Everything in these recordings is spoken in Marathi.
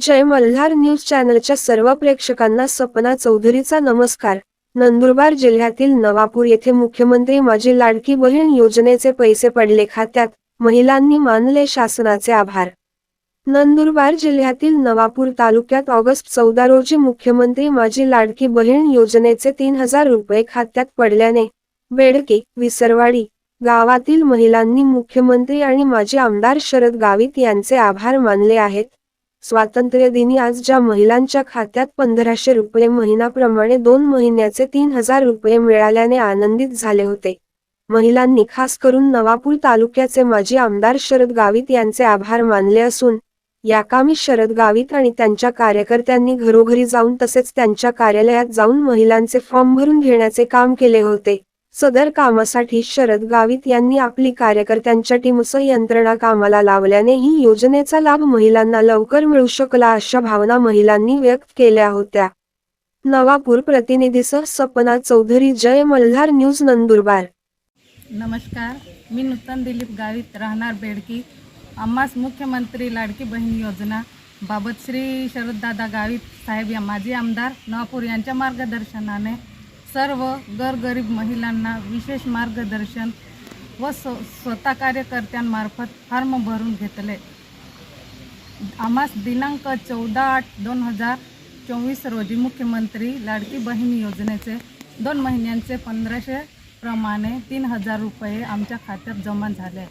जय मल्हार न्यूज चॅनलच्या सर्व प्रेक्षकांना सपना चौधरीचा नमस्कार. नंदुरबार जिल्ह्यातील नवापूर येथे मुख्यमंत्री माझी लाडकी बहीण योजनेचे पैसे पडले खात्यात. महिलांनी मानले शासनाचे आभार. नंदुरबार जिल्ह्यातील नवापूर तालुक्यात ऑगस्ट चौदा रोजी मुख्यमंत्री माझी लाडकी बहीण योजनेचे तीन हजार रुपये खात्यात पडल्याने बेडके विसरवाडी गावातील महिलांनी मुख्यमंत्री आणि माजी आमदार शरद गावित यांचे आभार मानले आहेत. स्वातंत्र्य दिनी आज ज्या महिलांच्या खात्यात पंधराशे रुपये महिन्याप्रमाणे दोन महिन्याचे तीन हजार रुपये मिळाल्याने आनंदित झाले होते. महिलांनी खास करून नवापूर तालुक्याचे माजी आमदार शरद गावित यांचे आभार मानले असून याकामी शरद गावित आणि त्यांच्या कार्यकर्त्यांनी घरोघरी जाऊन तसेच त्यांच्या कार्यालयात जाऊन महिलांचे फॉर्म भरून घेण्याचे काम केले होते. सदर कामासाठी शरद गावित यांनी आपली कार्यकर्त्यांच्या टीमसह यंत्रणा कामाला लावल्याने ही योजनेचा लाभ महिलांना लवकर मिळू शकला अशा भावना महिलांनी व्यक्त केल्या होत्या. नवापूर प्रतिनिधीसह सपना चौधरी जय मल्हार न्यूज नंदुरबार. नमस्कार मी नूतन दिलीप गावित राहणार बेडकी. आम्हास मुख्यमंत्री लाडकी बहीण योजना बाबत श्री शरददादा गावित साहेब या माजी आमदार नवापूर यांच्या मार्गदर्शनाने सर्व गरगरीब महिलांना विशेष मार्गदर्शन व स्व स्वतः कार्यकर्त्यांमार्फत फॉर्म भरून घेतले. आम्हास दिनांक चौदा आठ दोन हजार चोवीस रोजी मुख्यमंत्री लाडकी बहीण योजनेचे दोन महिन्यांचे पंधराशे प्रमाणे तीन हजार रुपये आमच्या खात्यात जमा झाले.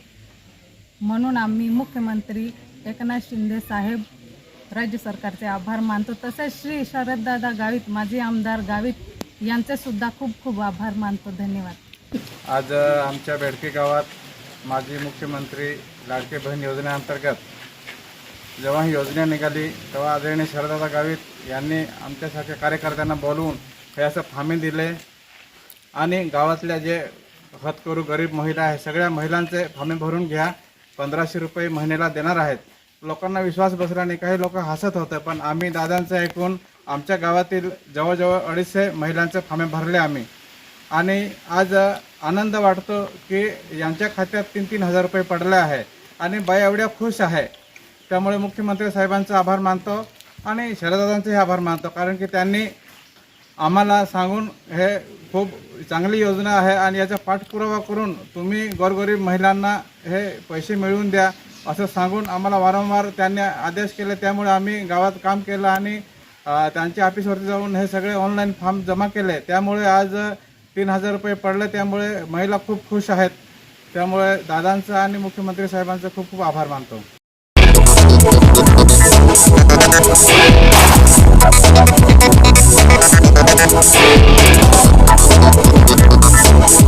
म्हणून आम्ही मुख्यमंत्री एकनाथ शिंदे साहेब राज्य सरकारचे आभार मानतो. तसेच श्री शरददादा गावित माजी आमदार गावित यांचे सुद्धा खूप खूप आभार मानतो. धन्यवाद. आज आमच्या बेडके गावात माजी मुख्यमंत्री लाडके बहीण योजनेअंतर्गत जेव्हा ही योजना निघाली तेव्हा आदरणीय शरदादा गावित यांनी आमच्यासारख्या कार्यकर्त्यांना बोलवून हे असं फामी दिले आणि गावातल्या जे हतकरू गरीब महिला आहे सगळ्या महिलांचे फामे भरून घ्या. पंधराशे रुपये महिन्याला देणार आहेत. लोकांना विश्वास बसला नाही. काही लोक हसत होते पण आम्ही दादांचं ऐकून आमच्या गावातील जवळजवळ अडीचशे महिलांचे फामे भरले आम्ही. आणि आज आनंद वाटतो की यांच्या खात्यात तीन तीन हजार रुपये पडले आहे. आणि बाई एवढ्या खुश आहे. त्यामुळे मुख्यमंत्री साहेबांचा आभार मानतो आणि शरदादांचेही आभार मानतो. कारण की त्यांनी आम्हाला सांगून हे खूप चांगली योजना आहे आणि याचा पाठपुरावा करून तुम्ही गोरगरीब महिलांना हे पैसे मिळवून द्या असं सांगून आम्हाला वारंवार त्यांनी आदेश केले. त्यामुळे आम्ही गावात काम केलं आणि त्यांच्या ऑफिसवरती जाऊन हे सगळे ऑनलाईन फॉर्म जमा केले. त्यामुळे आज तीन हजार रुपये पडले. त्यामुळे महिला खूप खुश आहेत. त्यामुळे दादांचा आणि मुख्यमंत्री साहेबांचा खूप खूप आभार मानतो.